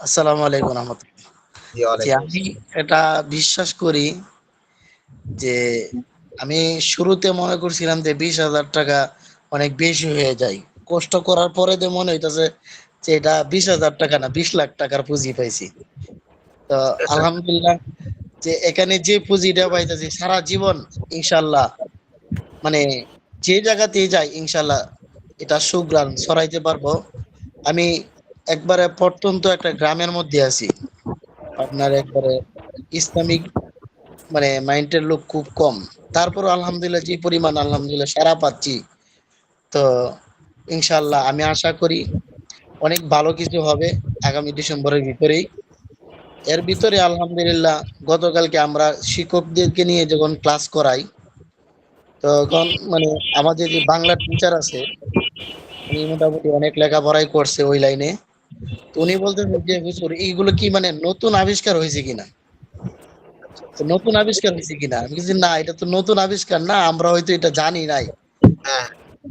আসসালামু আলাইকুম রহমতুল্লাহ। আমি এটা বিশ্বাস করি যে আমি শুরুতে মনে করছিলাম যে বিশ হাজার টাকা অনেক বেশি হয়ে যায়। কষ্ট করার পরে যে মনে হইতেছে যে এটা বিশ হাজার টাকা না বিশ লাখ টাকার পুঁজি পাইছি। তো আলহামদুলিল্লাহ যে এখানে যে পুঁজিটা পাইতেছি সারা জীবন ইনশাল্লাহ মানে যে জায়গাতেই যাই ইনশাল্লাহ এটা সুগ্রাম ছড়াইতে পারব। আমি একবারে প্রত্যন্ত একটা গ্রামের মধ্যে আছি। আপনার একবারে ইসলামিক মানে মাইন্ডের লোক খুব কম। তারপর আলহামদুলিল্লাহ, যে পরিমাণ আলহামদুলিল্লাহ সারা পাচ্ছি, তো ইনশাল্লাহ আমি আশা করি অনেক ভালো কিছু হবে আগামী ডিসেম্বরের ভিতরেই। এর ভিতরে আলহামদুলিল্লাহ গতকালকে আমরা শিক্ষকদেরকে নিয়ে যখন ক্লাস করাই, তখন মানে আমাদের যে বাংলা টিচার আছে, উনি মোটামুটি অনেক লেখাপড়াই করছে ওই লাইনে। উনি বলতেন যে হুজুর এইগুলো কি মানে নতুন আবিষ্কার হয়েছে কিনা? নতুন আবিষ্কার হয়েছে কিনা? আমি বলছি না এটা তো নতুন আবিষ্কার না আমরা হয়তো এটা জানি নাই। হ্যাঁ।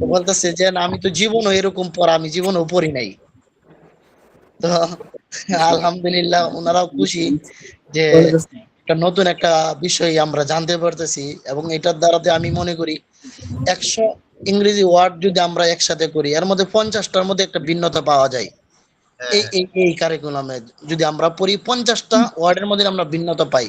বলতেছে যে আমি তো জীবনও এরকম পড়া আমি জীবনও পড়ি নাই। তো আলহামদুলিল্লাহ ওনারাও খুশি যে একটা নতুন একটা বিষয় আমরা জানতে পারতেছি এবং এটার দ্বারাতে আমি মনে করি একশো ইংরেজি ওয়ার্ড যদি আমরা একসাথে করি এর মধ্যে পঞ্চাশটার মধ্যে একটা ভিন্নতা পাওয়া যায়। এই এই কারিকুলামে যদি আমরা পড়ি পঞ্চাশটা ওয়ার্ডের মধ্যে আমরা ভিন্নতা পাই।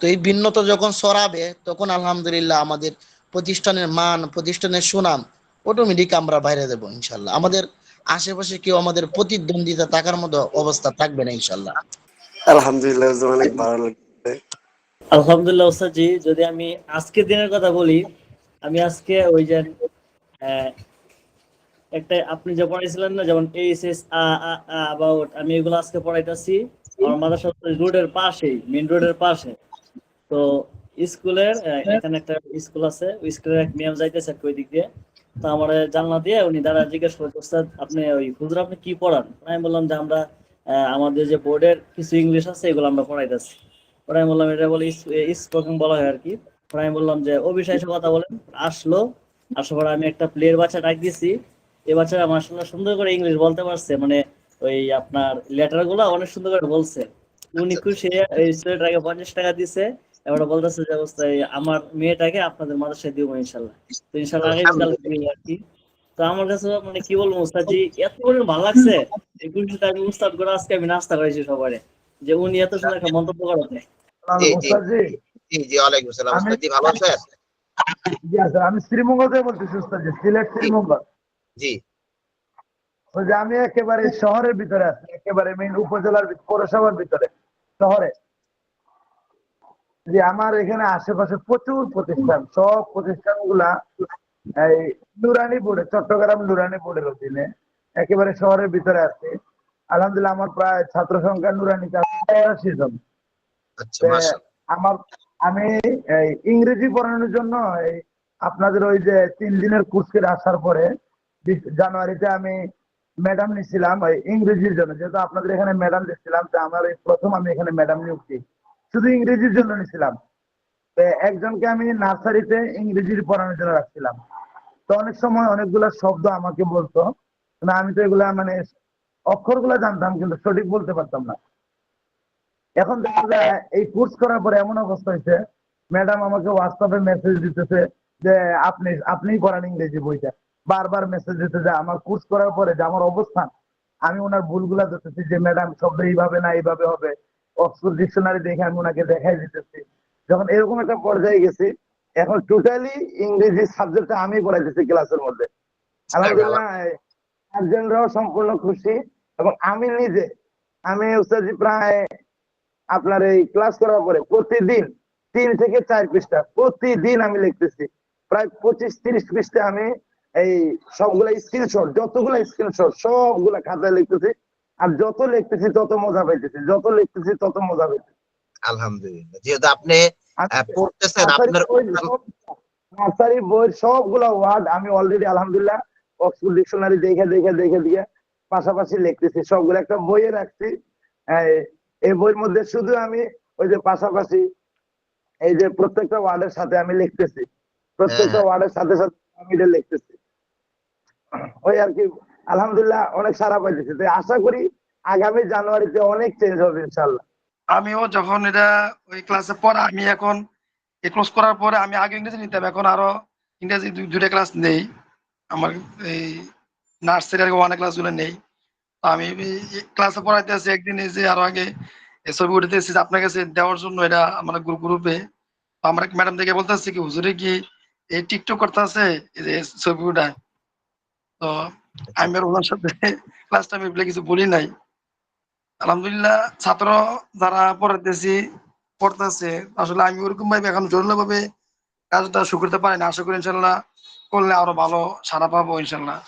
তো এই ভিন্নতা যখন ছড়াবে তখন আলহামদুলিল্লাহ আমাদের প্রতিষ্ঠানের মান প্রতিষ্ঠানের সুনাম অটোমেটিক আমরা বাইরে দেবো ইনশাল্লাহ আমাদের আশেপাশে কেউ আমাদের প্রতিদ্বন্দ্বিতা থাকার মতো অবস্থা থাকবে না ইনশাল্লাহ আলহামদুলিল্লাহ অনেক ভালো লাগছে। আলহামদুলিল্লাহ ওস্তাদ জি যদি আমি আজকের দিনের কথা বলি আমি আজকে ওই যে একটা আপনি যে পড়াইছিলেন না, যেমন এইচ এস আ অ্যাবাউট আমি এগুলো আজকে পড়াইতেছি আমার মাদ্রাসা রোডের পাশেই মেইন রোডের পাশে। তো স্কুলের এখানে একটা স্কুল আছে, ওই স্কুলের এক ম্যাম যাইতেছে ওই দিক দিয়ে। তো আমার জানলা দিয়ে উনি দাঁড়া জিজ্ঞেস করছে ওস্তাদ, আপনি ওই হুজুর, আপনি কি পড়ান? আমি বললাম যে, আমরা আমাদের যে বোর্ডের কিছু ইংলিশ আছে, এগুলো আমরা পড়াইতেছি। পরে আমি বললাম, এটা বলে স্পোকেন বলা হয় আর কি। আমি বললাম যে, ও বিষয়ে কথা বলেন। আসলো, আসার পরে আমি একটা প্লেয়ার বাচ্চা ডাক দিছি। বাচ্চারা মাসাল্লাহ সুন্দর করে ইংলিশ বলতে পারছে মানে ওই আপনার লেটারগুলো অনেক সুন্দর করে বলছে। উনি খুশি এই ছেলেটাকে পঞ্চাশ টাকা দিছে এবার বলতেছে যে অবস্থায় আমার মেয়েটাকে আপনাদের মাদ্রাসায় দিব ইনশাল্লাহ তো ইনশাল্লাহ আগামীকাল আর কি। তো আমার কাছে মানে কি বলব মুস্তাজি এত পরিমাণ ভালো লাগছে। এই আমি উস্তাদ করে আজকে আমি নাস্তা করেছি সবারে যে উনি এত সুন্দর একটা মন্তব্য করাতে জি, জি। জি জি ওয়ালাইকুম আসসালাম। আমি- ওস্তাদ জি ভালো আছেন? জি আছে আমি শ্রীমঙ্গল থেকে বলতেছি সিলেট শ্রীমঙ্গল। জি। যে আমি একেবারে শহরের ভিতরে আছি একেবারে মেইন উপজেলার পৌরসভার ভিতরে শহরে। যে আমার এখানে আশেপাশে প্রচুর প্রতিষ্ঠান সব প্রতিষ্ঠানগুলা এই নুরানি বোর্ডে চট্টগ্রাম নুরানি বোর্ডের অধীনে একেবারে শহরের ভিতরে আছে। আলহামদুলিল্লাহ আমার প্রায় ছাত্র সংখ্যা নুরানিতে আছে তেরাশি জন। আচ্ছা আমার আমি ইংরেজি পড়ানোর জন্য আপনাদের ওই যে তিন দিনের কোর্স করে আসার পরে জানুয়ারিতে আমি ম্যাডাম নিছিলাম, ওই ইংরেজির জন্য। যেহেতু আপনাদের এখানে ম্যাডাম দিচ্ছিলাম তো আমার এই প্রথম আমি এখানে ম্যাডাম নিয়োগছি শুধু ইংরেজির জন্য নিছিলাম। একজনকে আমি নার্সারিতে ইংরেজি পড়ানোর জন্য রাখছিলাম। তো অনেক সময় অনেকগুলা শব্দ আমাকে বলতো। না, আমি তো এগুলা মানে অক্ষরগুলা জানতাম, কিন্তু সঠিক বলতে পারতাম না। এখন দেখা যায়, এই কোর্স করার পরে এমন অবস্থা হয়েছে ম্যাডাম আমাকে হোয়াটসঅ্যাপে মেসেজ দিতেছে যে, আপনি, আপনিই পড়ান ইংরেজি বইটা। বারবার মেসেজ দিতে যে আমার কোর্স করার পরে যে আমার অবস্থান আমি ওনার ভুলগুলা দেখতেছি যে ম্যাডাম শব্দ এইভাবে না এইভাবে হবে। অক্সফোর্ড ডিকশনারি দেখে আমি ওনাকে দেখাই দিতেছি। যখন এরকম একটা পর্যায়ে গেছি এখন টোটালি ইংরেজি সাবজেক্টটা আমি পড়াইতেছি ক্লাসের মধ্যে। আলহামদুলিল্লাহ গার্জেনরাও সম্পূর্ণ খুশি এবং আমি নিজে আমি উস্তাদি প্রায় আপনার এই ক্লাস করার পরে প্রতিদিন তিন থেকে চার পৃষ্ঠা প্রতিদিন আমি লিখতেছি। প্রায় পঁচিশ তিরিশ পৃষ্ঠা আমি এই সবগুলা স্ক্রিনশট যতগুলা স্ক্রিনশট সবগুলা খাতায় লিখতেছি। আর যত লিখতেছি তত মজা পাইতেছি। যত লিখতেছি তত মজা পাইতেছি। আলহামদুলিল্লাহ। যেহেতু আপনি পড়তেছেন আপনার নার্সারি বইয়ের সবগুলা ওয়ার্ড আমি অলরেডি আলহামদুলিল্লাহ অক্সফোর্ড ডিকশনারি দেখে দেখে দেখে দিয়ে পাশাপাশি লিখতেছি। সবগুলো একটা বইয়ে রাখছি। এই- বইয়ের মধ্যে শুধু আমি ওই যে পাশাপাশি এই যে প্রত্যেকটা ওয়ার্ডের সাথে আমি লিখতেছি। প্রত্যেকটা হ্যাঁ। ওয়ার্ডের সাথে সাথে আমি এটা লিখতেছি। ওই আর কি, আলহামদুলিল্লাহ অনেক সারা পাইতেছি। তো আশা করি আগামী জানুয়ারিতে অনেক চেঞ্জ হবে ইনশাল্লাহ আমিও যখন এটা ওই ক্লাসে পড়া আমি এখন এই ক্লোজ করার পরে আমি আগে ইংরেজি নিতাম, এখন আরও ইংরেজি দুই- দুইটা ক্লাস নেই। আমার এই নার্সারি আর ওয়ান ক্লাসগুলো নেই। আমি ক্লাসে পড়াইতে আছি একদিন, এই যে আরও আগে এই ছবি উঠতে এসেছি আপনার কাছে দেওয়ার জন্য এটা আমার গ্রুপ গ্রুপে আমরা ম্যাডাম থেকে বলতেছি কি, হুজুরে কি এই টিকটক করতে আছে? এই যে ছবি উঠায়। তো আমি আর ওনার সাথে ক্লাস টাইমে এগুলো কিছু বলি নাই। আলহামদুলিল্লাহ, ছাত্র যারা পড়াতেছি পড়তেছে, আসলে আমি ওরকম ভাবে এখন জরুরি ভাবে কাজটা শুরু করতে পারি না। আশা করি ইনশাল্লাহ করলে আরও ভালো সারা পাবো ইনশাল্লাহ।